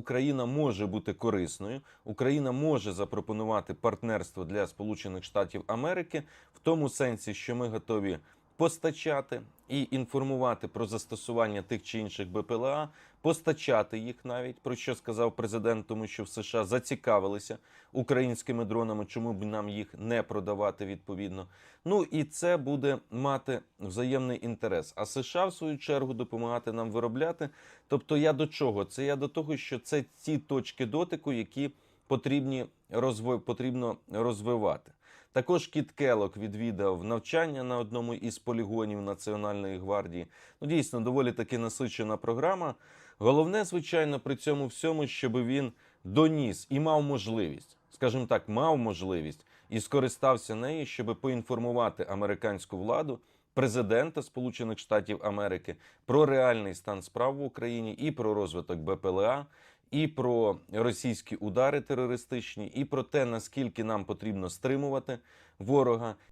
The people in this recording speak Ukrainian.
Україна може бути корисною, Україна може запропонувати партнерство для Сполучених Штатів Америки в тому сенсі, що ми готові постачати і інформувати про застосування тих чи інших БПЛА, постачати їх навіть про що сказав президент, тому що в США зацікавилися українськими дронами, чому б нам їх не продавати відповідно. Ну і це буде мати взаємний інтерес. А США, в свою чергу, допомагати нам виробляти. Тобто, я до чого? Це я до того, що це ті точки дотику, які потрібні розви... потрібно розвивати. Також Кіт Келок відвідав навчання на одному із полігонів Національної гвардії. Ну, дійсно, доволі таки насичена програма. Головне, звичайно, при цьому всьому, щоб він доніс і мав можливість, скажімо так, мав можливість і скористався нею, щоб поінформувати американську владу, президента Сполучених Штатів Америки про реальний стан справ в Україні і про розвиток БПЛА, і про російські удари терористичні, і про те, наскільки нам потрібно стримувати ворога,